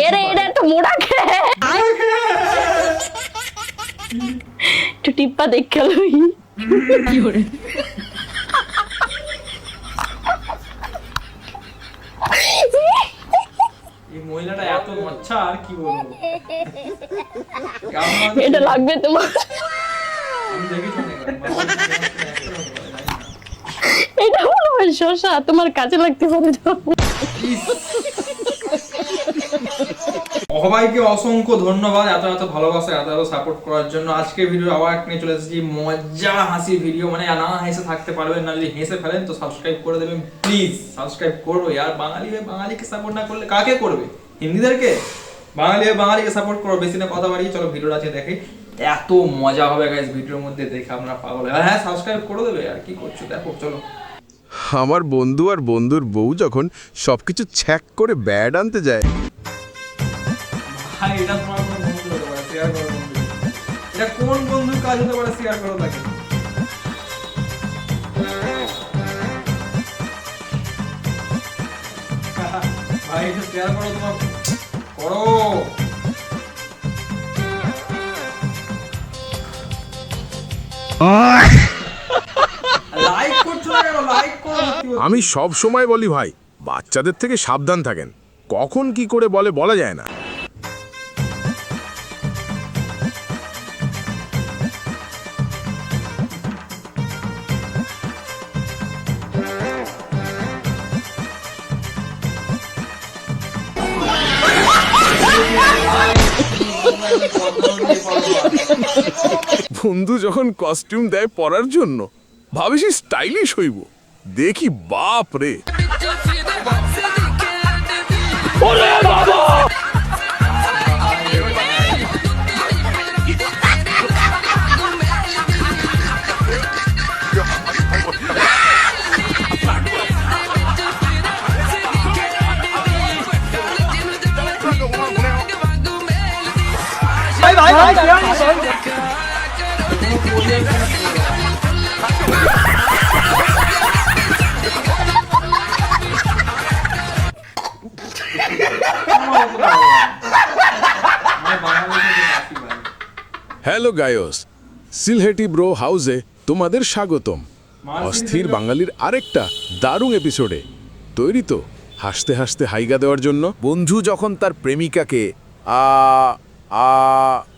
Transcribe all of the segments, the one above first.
এরে এটা একটু মোড়া খেয়ে একটু টিপ্পা দেখ লই কি করে এই মহিলাটা এত মচ্ছা আর কি বলব এটা লাগবে তোমার। এটা হয় শশা তোমার কাজে লাগতে পারে। সবাইকে অসংখ্য ধন্যবাদ এত এত ভালোবাসা, এত এত সাপোর্ট করার জন্য। আজকে ভিডিও আবার নিয়ে চলে এসেছি। মজা, হাসি ভিডিও মানে না হেসে থাকতে পারবেন। না যদি হেসে ফেলেন, তো সাবস্ক্রাইব করে দেবেন প্লিজ সাবস্ক্রাইব করবে। আর বাঙালি হয়ে বাঙালিকে সাপোর্ট না করলে কাকে করবে? হিন্দিদেরকে? বাঙালি হয়ে বাঙালিকে সাপোর্ট করো। বেশি না কথা বাড়িয়ে চলো ভিডিওটা আছে দেখে। এত মজা হবে গাইজ ভিডিওর মধ্যে দেখে আপনারা পাগল। হ্যাঁ সাবস্ক্রাইব করে দেবে। আর কি করছ? দেখো, চলো। আমার বন্ধু আর বন্ধুর বউ যখন সবকিছু ছ্যাক করে ব্যাড আনতে যায় ভাই এটা তোমার কোনো বন্ধু হতে পারে শেয়ার করো বন্ধু। এটা কোন বন্ধুর কাজ হতে পারে শেয়ার করো তাকে। ভাই এটা শেয়ার করো তোমার করো। আমি সব সময় বলি ভাই, বাচ্চাদের থেকে সাবধান থাকেন। কখন কি করে বলে, বলা যায় না। বন্ধু যখন কস্টিউম দেয় পরার জন্য ভাবিস স্টাইলিশ হইব। দেখি বাপ রে বাংলাদেশে হ্যালো গায়স, সিলহেটি ব্রো হাউসে তোমাদের স্বাগতম। অস্থির বাঙালির আরেকটা দারুণ এপিসোডে। তৈরি তো, হাসতে হাসতে হাইগা দেওয়ার জন্য। বন্ধু যখন তার প্রেমিকাকে আ আ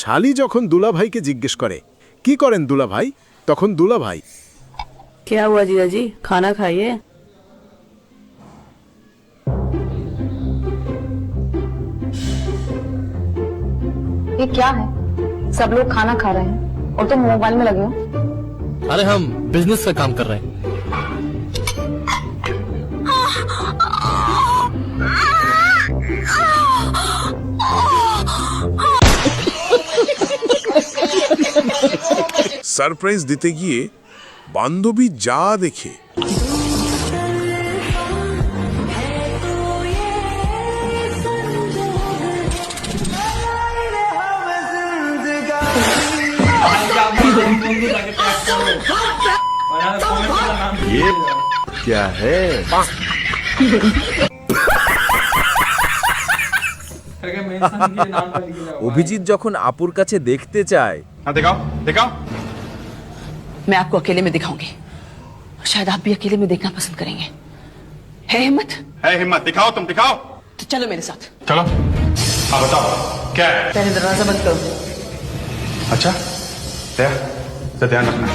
শালি যখন দুলাভাইকে জিজ্ঞেস করে কি করেন দুলাভাই তখন দুলাভাই क्या हुआ जीजा जी खाना खाइए ये क्या है सब लोग खाना खा रहे हैं और तुम मोबाइल में लगे हो अरे हम बिजनेस का काम कर रहे हैं সারপ্রাইজ দিতে গিয়ে বান্ধবী যা দেখে বন্ধু তাকে ট্যাগ করো আর আর comment করে নাম দিয়ে দাও। क्या है তাকে mention দিয়ে নামটা লিখে দাও, ভাই। অভিজিৎ যখন আপুর কাছে দেখতে চায় मैं आपको अकेले में दिखाऊंगी शायद आप भी अकेले में देखना पसंद करेंगे है हिम्मत है हिम्मत दिखाओ तुम दिखाओ तो चलो मेरे साथ चलो हाँ बताओ क्या है पहले दरवाजा बंद करो अच्छा दया तो ध्यान रखना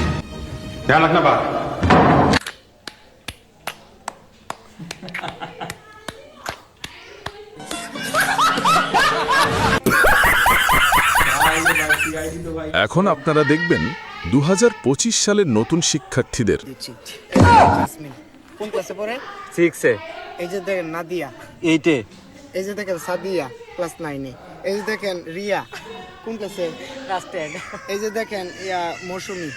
ध्यान रखना बात ভাই, ভাই, CID তো ভাই। এখন আপনারা দেখবেন দু সালের নতুন শিক্ষার্থীদের। কোন ক্লাসে পড়ে? সিক্সে এই যে দেখেন নাদিয়া। এইটে এই যে দেখেন সাদিয়া ক্লাস নাইনে এই যে দেখেন রিয়া কোন ক্লাসে? ক্লাস টেন এই যে দেখেন ইয়া মৌসুমি।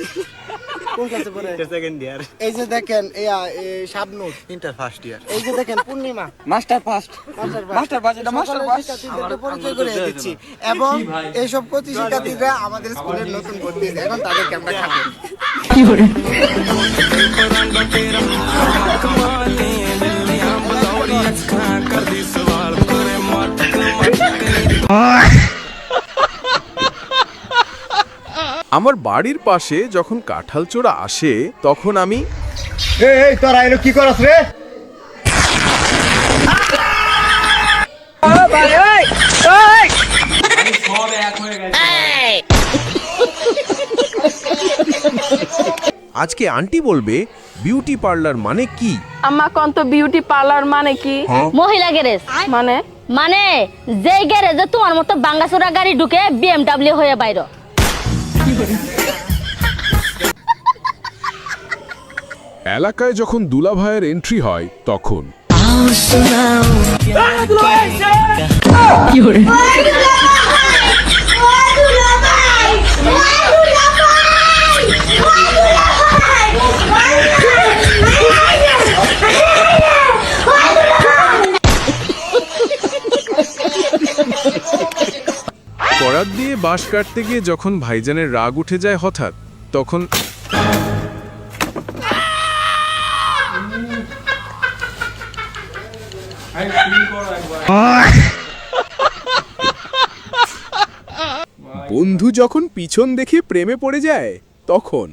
কোন ক্লাসে পড়ে? সেকেন্ড ইয়ার এই যে দেখেন ইয়া এ, শাবনূর। ইন্টার ফার্স্ট ইয়ার এই যে দেখেন Purnima. Master first master pass এটা মাস্টার শিক্ষার্থীদেরকে পরিচয় করে দিচ্ছি। এবং এইসব কচি শিক্ষার্থীরা আমাদের স্কুলের নতুন ভর্তি। এখন তাদেরকে আমরা খাব কি করে আমার বাড়ির পাশে যখন কাঁঠাল চোরা আসে তখন আমি এই তোরা এলো কি করছ রে? সব এক হয়ে গেছে আজকে আন্টি বলবে বিউটি পার্লার মানে কি? আম্মা কন্ত বিউটি পার্লার মানে কি? মহিলা গ্যারেজ। মানে? মানে যেই গ্যারেজে তোমার মতো বাঙ্গাচোরা গাড়ি ঢুকে বিএমডাব্লিউ হয়ে বাইর। এলাকায় যখন দুলা ভাইয়ের এন্ট্রি হয় তখন। কি বরাত দিয়ে বাঁশ কাটতে গিয়ে যখন ভাইজানের রাগ উঠে যায় হঠাৎ তখন বন্ধু যখন পিছন দেখে প্রেমে পড়ে যায় তখন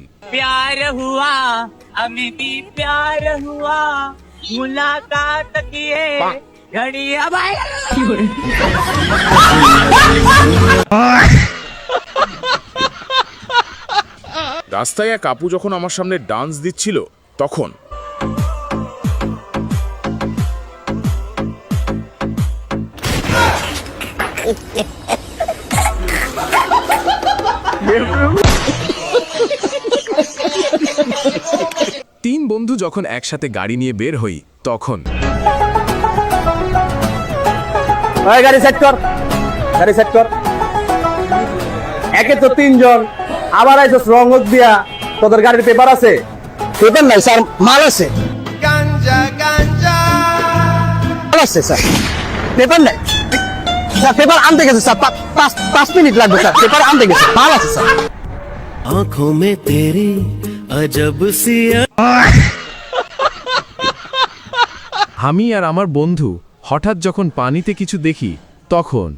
আমি রাস্তায় এক আপু যখন আমার সামনে ডান্স দিচ্ছিল তখন। তিন বন্ধু যখন একসাথে গাড়ি নিয়ে বের হই তখন। ওই গাড়ি সেট কর গাড়ি সেট কর একে তো তিনজন আবার আইসস রং দিয়া তোদের গাড়ির পেপার আছে পেপার নাই স্যার মাল আছে মাল আছে স্যার পেপার নাই স্যার পেপার আনতে গেছে স্যার পা- পাঁচ পাঁচ মিনিট লাগবে স্যার পেপার আনতে গেছে মাল আছে স্যার आंखों में तेरी अजब सी আমি আর আমার বন্ধু হঠাৎ যখন পানিতে কিছু দেখি, তখন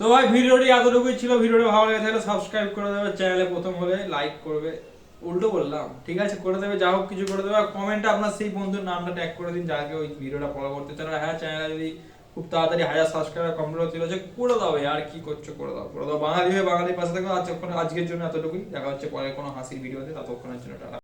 তো ভাই, ভিডিওটি এতটুকুই ছিল। ভিডিওটা ভালো লেগে থাকলে সাবস্ক্রাইব করে দেবে। চ্যানেলে প্রথম হলে লাইক করবে। উল্টো বললাম, ঠিক আছে, করে দেবে। যা হোক কিছু করে দেবে। আর কমেন্টে আপনার সেই বন্ধুর নামটা ট্যাগ করে দিন যাকে ওই ভিডিওটা ফলো করতে চান হ্যাঁ চ্যানেলে যদি খুব তাড়াতাড়ি হাজার সাবস্ক্রাইবার কমপ্লিট হতে যে করে দাও আর কি করছ করে দাও করে দাও। বাঙালি হয়ে বাঙালির পাশে থাকো, আজ আজকের জন্য এতটুকুই। দেখা হচ্ছে পরে কোনো হাসির ভিডিওতে ততক্ষণের জন্য